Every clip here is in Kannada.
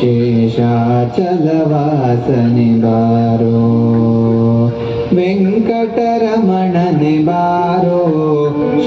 ಶೇಷಾಚಲವಾಸನೆ ಬಾರೋ ವೆಂಕಟರಮಣನೆ ಬಾರೋ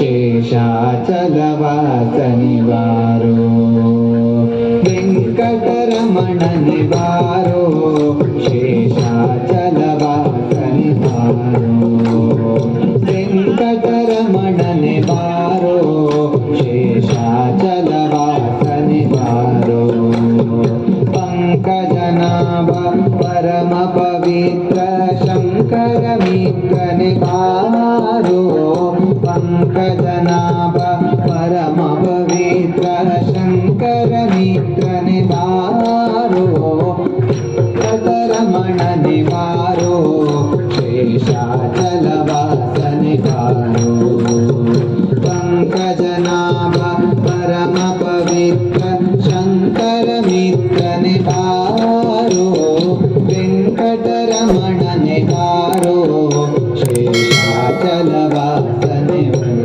ಶೇಷಾಚಲವಾಸನೆ ಬಾರೋ ವೆಂಕಟರಮಣನೆ ಬಾರೋ निकारो पङ्कजनाभ परमपवित्रः शङ्करमित्रनिवारो पारोङ्कटरमण निवारो क्षेशाचलवासनिकारो पङ्कजनाम परमपवित्र शङ्करमित्रनिकारो वेङ्कटरमणनिकारो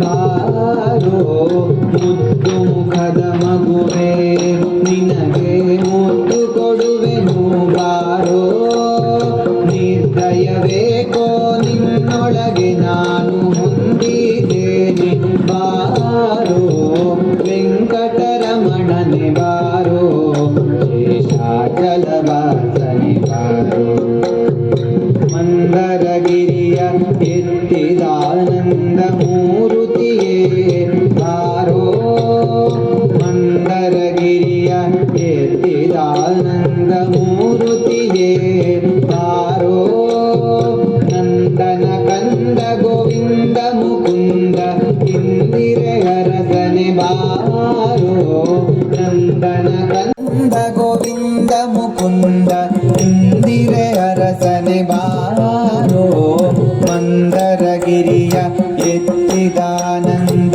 ಬಾರೋ ಮುದ್ದು ಮುಖದ ಮಗುವೆ, ನಿನಗೆ ಮುದ್ದು ಕೊಡುವೆ ಬಾರೋ ನಿರ್ದಯವೇಕೋ ನಿನ್ನೊಳಗೆ ನಾನು ಹೊಂದಿದ್ದೇನೆ ಬಾರೋ. ವೆಂಕಟರಮಣನೆ ಬಾರೋ, ಶೇಷಾಚಲವಾಸನೆ ಬಾರೋ. ಮಂದರಗಿರಿಯ ಎತ್ತಿದಾನಂದ ಮೂರುತಿಯೇ ಮೂರುತಿಯೇ ಬಾರೋ ನಂದನ ಕಂದ ಗೋವಿಂದ ಮುಕುಂದ ಇಂದಿರೆ ಅರಸನೆ ಬಾರೋ. ನಂದನ ಕಂದ ಗೋವಿಂದ ಮುಕುಂದ ಇಂದಿರೆ ಅರಸನೆ ಎತ್ತಿದಾನಂದ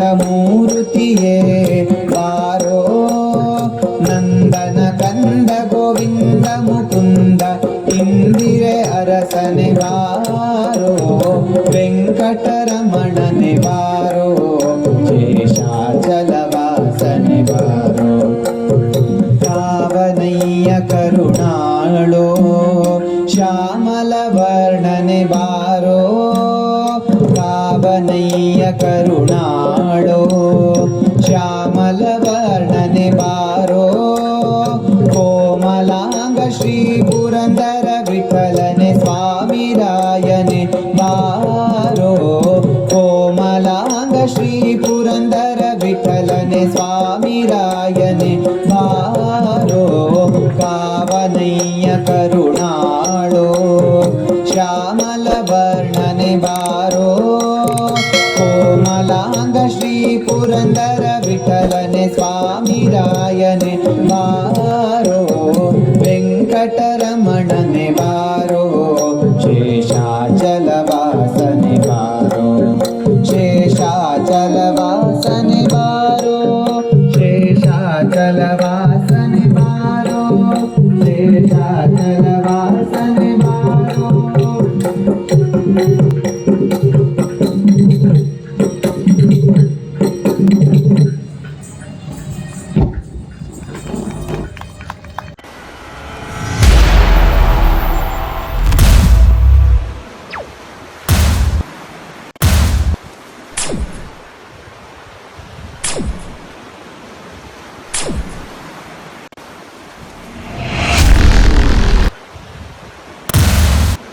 ಬಾರೋ ನಂದನ ಕಂದ వెంకటని వారు వెంకటరమణని వారు శేషాచలవాసని వారు. కావనయ్య కరుణాళో శ్యామల వర్ణని వారో కావనయ్య కరుణాళో శ్యామల వర్ణని వారో కోమలాంగ శ్రీ పురందర ರಾಯನೆ ಬಾರೋ ಕೋಮಲಾಂಗ ಶ್ರೀ ಪುರಂದರ ವಿಠಲನೆ ಸ್ವಾಮಿ ರಾಯನೆ ಬಾರೋ ಕಾವನಯ್ಯ ಕರುಣಾಳೋ ಶ್ಯಾಮಲ ವರ್ಣನೆ ಬಾರೋ ಕೋಮಲಾಂಗ ಶ್ರೀ ಪುರಂದರ ವಿಠಲನೆ ಸ್ವಾಮಿ ರಾಯನೆ ಬಾರೋ जलवा